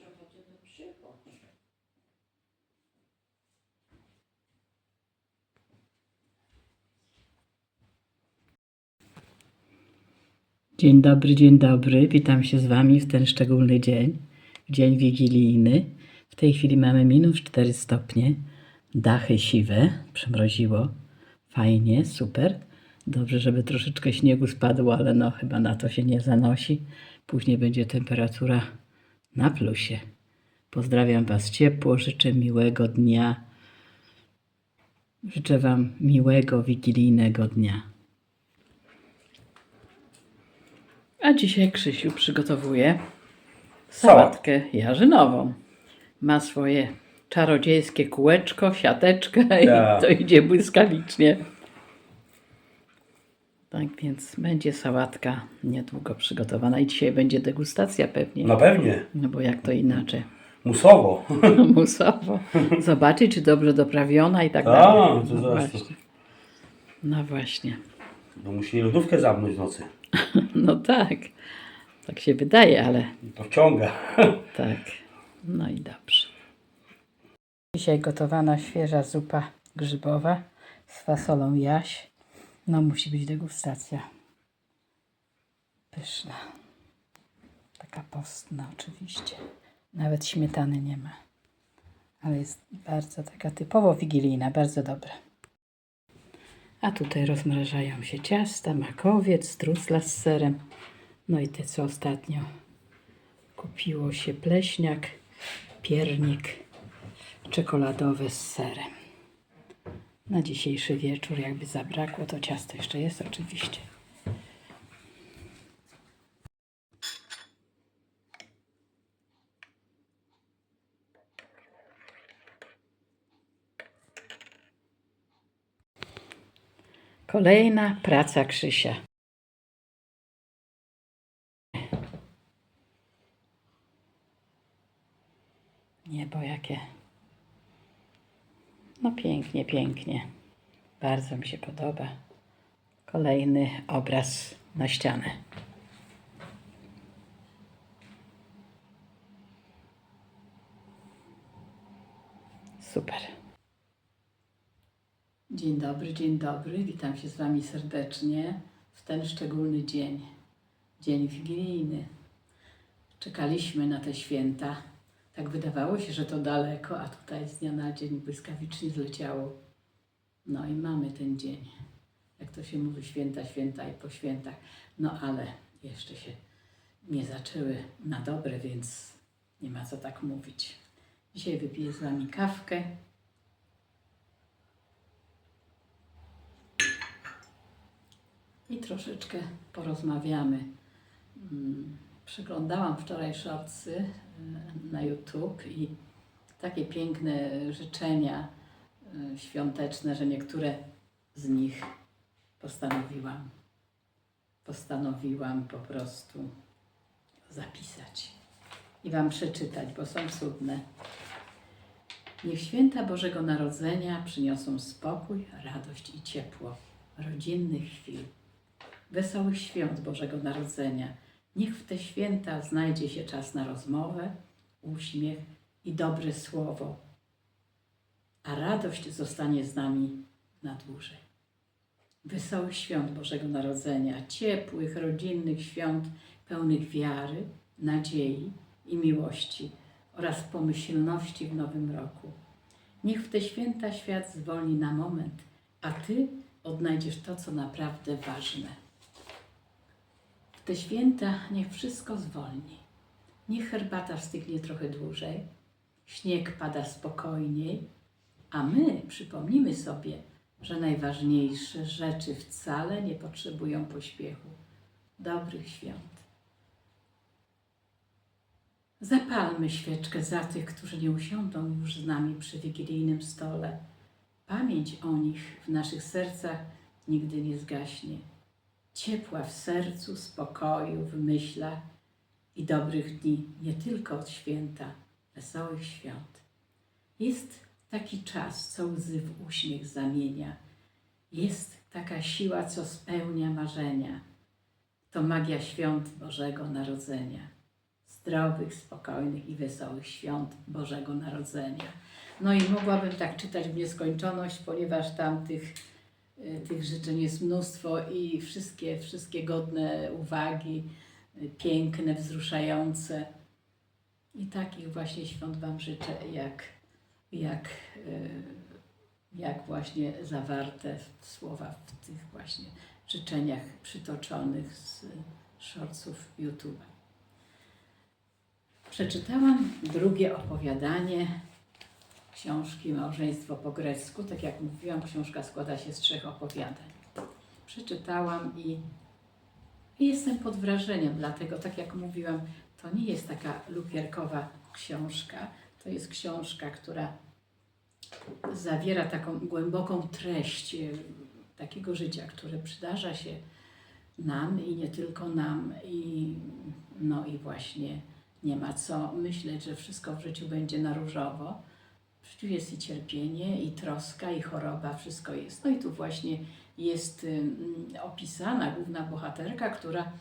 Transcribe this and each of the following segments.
masz ochotę, to przychodź. Dzień dobry, dzień dobry. Witam się z Wami w ten szczególny dzień, dzień wigilijny. W tej chwili mamy minus 4 stopnie, dachy siwe, przymroziło. Fajnie, super. Dobrze, żeby troszeczkę śniegu spadło, ale no chyba na to się nie zanosi. Później będzie temperatura na plusie. Pozdrawiam Was ciepło, życzę miłego dnia. Życzę Wam miłego wigilijnego dnia. A dzisiaj Krzysiu przygotowuje sałatkę jarzynową. Ma swoje czarodziejskie kółeczko, siateczkę Tak. i to idzie błyskawicznie. Tak więc będzie sałatka niedługo przygotowana i dzisiaj będzie degustacja pewnie. No pewnie. No bo jak to inaczej? Musowo. Musowo. Zobaczyć, czy dobrze doprawiona i tak A, dalej. to No zaraz to- właśnie. No właśnie. No musi lodówkę zamknąć w nocy. No tak. Tak się wydaje, ale To wciąga. tak. No i dobrze. Dzisiaj gotowana świeża zupa grzybowa z fasolą jaś. No musi być degustacja. Pyszna. Taka postna oczywiście. Nawet śmietany nie ma. Ale jest bardzo taka typowo wigilijna, bardzo dobra. A tutaj rozmrażają się ciasta, makowiec, trucla z serem. No i te, co ostatnio kupiło się pleśniak, piernik czekoladowy z serem. Na dzisiejszy wieczór, jakby zabrakło, to ciasto jeszcze jest oczywiście. Kolejna praca Krzysia. Niebo jakie. No pięknie, pięknie. Bardzo mi się podoba. Kolejny obraz na ścianę. Super. Dzień dobry, dzień dobry. Witam się z Wami serdecznie w ten szczególny dzień. Dzień wigilijny. Czekaliśmy na te święta. Tak wydawało się, że to daleko, a tutaj z dnia na dzień błyskawicznie zleciało. No i mamy ten dzień. Jak to się mówi, święta, święta i po świętach. No ale jeszcze się nie zaczęły na dobre, więc nie ma co tak mówić. Dzisiaj wypiję z Wami kawkę. I troszeczkę porozmawiamy. Mm, Przeglądałam wczoraj shortsy y, na YouTube i takie piękne życzenia y, świąteczne, że niektóre z nich postanowiłam, postanowiłam po prostu zapisać i Wam przeczytać, bo są cudne. Niech święta Bożego Narodzenia przyniosą spokój, radość i ciepło rodzinnych chwil, wesołych świąt Bożego Narodzenia. Niech w te święta znajdzie się czas na rozmowę, uśmiech i dobre słowo, a radość zostanie z nami na dłużej. Wesołych świąt Bożego Narodzenia, ciepłych, rodzinnych świąt, pełnych wiary, nadziei i miłości oraz pomyślności w nowym roku. Niech w te święta świat zwolni na moment, a Ty odnajdziesz to, co naprawdę ważne. Te święta niech wszystko zwolni. Niech herbata wstygnie trochę dłużej, śnieg pada spokojniej, a my przypomnimy sobie, że najważniejsze rzeczy wcale nie potrzebują pośpiechu. Dobrych świąt. Zapalmy świeczkę za tych, którzy nie usiądą już z nami przy wigilijnym stole. Pamięć o nich w naszych sercach nigdy nie zgaśnie. Ciepła w sercu, spokoju, w myślach i dobrych dni, nie tylko od święta, wesołych świąt. Jest taki czas, co łzy w uśmiech zamienia. Jest taka siła, co spełnia marzenia. To magia świąt Bożego Narodzenia. zdrowych, spokojnych i wesołych świąt Bożego Narodzenia. No i mogłabym tak czytać w nieskończoność, ponieważ tam tych, tych życzeń jest mnóstwo i wszystkie, wszystkie godne uwagi, y, piękne, wzruszające. I takich właśnie świąt Wam życzę, jak, jak, y, jak właśnie zawarte słowa w tych właśnie życzeniach przytoczonych z shortsów YouTube'a. Przeczytałam drugie opowiadanie książki Małżeństwo po grecku. Tak jak mówiłam, książka składa się z trzech opowiadań. Przeczytałam i jestem pod wrażeniem, dlatego, tak jak mówiłam, to nie jest taka lukierkowa książka. To jest książka, która zawiera taką głęboką treść e, takiego życia, które przydarza się nam i nie tylko nam. I, no i właśnie nie ma co myśleć, że wszystko w życiu będzie na różowo. Życiu jest i cierpienie, i troska, i choroba, wszystko jest. No i tu właśnie jest opisana główna bohaterka, która,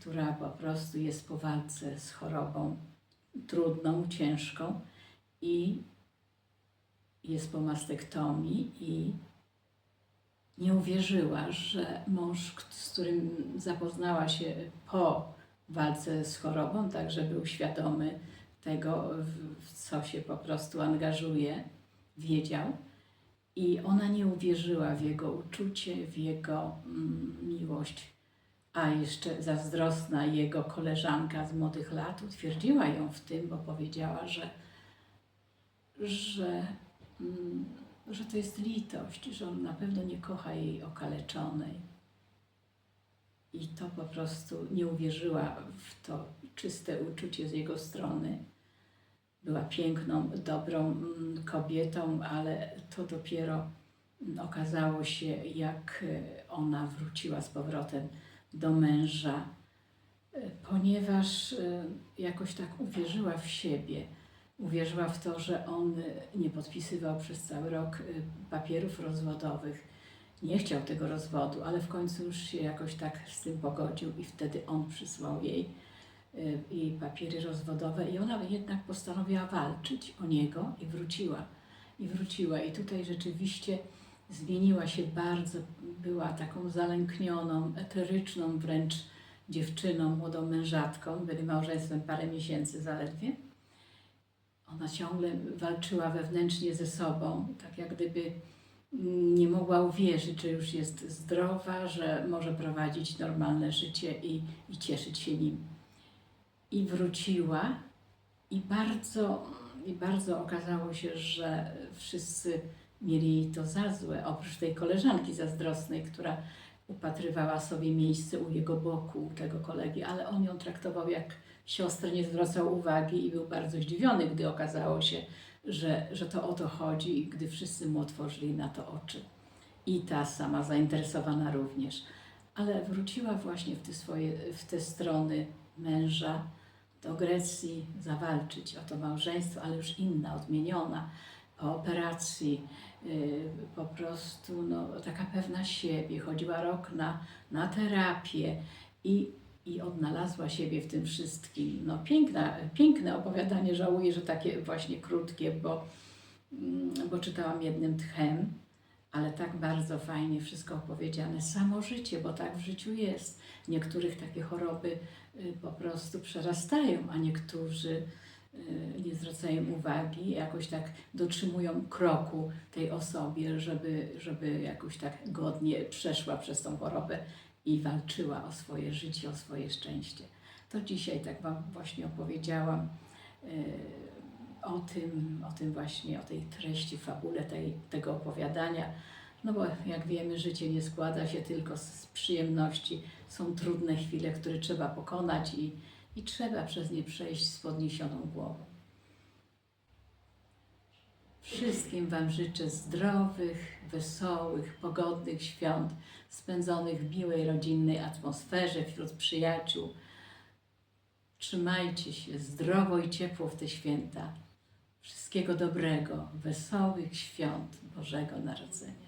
która po prostu jest po walce z chorobą trudną, ciężką i jest po mastektomii i nie uwierzyła, że mąż, z którym zapoznała się po walce z chorobą, tak żeby był świadomy tego, w, co się po prostu angażuje, wiedział. I ona nie uwierzyła w jego uczucie, w jego mm, miłość. A jeszcze zazdrosna jego koleżanka z młodych lat utwierdziła ją w tym, bo powiedziała, że, że, mm, że to jest litość, że on na pewno nie kocha jej okaleczonej. I to po prostu nie uwierzyła w to czyste uczucie z jego strony. Była piękną, dobrą mm, kobietą, ale to dopiero mm, okazało się, jak e, ona wróciła z powrotem do męża, e, ponieważ e, jakoś tak uwierzyła w siebie. Uwierzyła w to, że on nie podpisywał przez cały rok papierów rozwodowych. Nie chciał tego rozwodu, ale w końcu już się jakoś tak z tym pogodził i wtedy on przysłał jej y, jej papiery rozwodowe i ona jednak postanowiła walczyć o niego i wróciła. I wróciła. I tutaj rzeczywiście zmieniła się bardzo, była taką zalęknioną, eteryczną wręcz dziewczyną, młodą mężatką. Byli małżeństwem parę miesięcy zaledwie. Ona ciągle walczyła wewnętrznie ze sobą, tak jak gdyby nie mogła uwierzyć, że już jest zdrowa, że może prowadzić normalne życie i, i cieszyć się nim i wróciła i bardzo, i bardzo okazało się, że wszyscy mieli jej to za złe, oprócz tej koleżanki zazdrosnej, która upatrywała sobie miejsce u jego boku, u tego kolegi, ale on ją traktował jak siostrę, nie zwracał uwagi i był bardzo zdziwiony, gdy okazało się, że, że to o to chodzi i gdy wszyscy mu otworzyli na to oczy. I ta sama zainteresowana również. Ale wróciła właśnie w te swoje, w te strony męża, do Grecji zawalczyć o to małżeństwo, ale już inna, odmieniona, po operacji, yy, po prostu no, taka pewna siebie, chodziła rok na, na terapię i, i odnalazła siebie w tym wszystkim. No, piękna, piękne opowiadanie, żałuję, że takie właśnie krótkie, bo, mm, bo czytałam jednym tchem, ale tak bardzo fajnie wszystko opowiedziane. Samo życie, bo tak w życiu jest. Niektórych takie choroby y, po prostu przerastają, a niektórzy y, nie zwracają uwagi, jakoś tak dotrzymują kroku tej osobie, żeby, żeby jakoś tak godnie przeszła przez tą chorobę i walczyła o swoje życie, o swoje szczęście. To dzisiaj tak Wam właśnie opowiedziałam y, o tym, o tym właśnie, o tej treści, fabule tej, tego opowiadania. No bo jak wiemy, życie nie składa się tylko z, przyjemności. Są trudne chwile, które trzeba pokonać i, i trzeba przez nie przejść z podniesioną głową. Wszystkim Wam życzę zdrowych, wesołych, pogodnych świąt, spędzonych w miłej, rodzinnej atmosferze wśród przyjaciół. Trzymajcie się zdrowo i ciepło w te święta. Wszystkiego dobrego, wesołych świąt Bożego Narodzenia.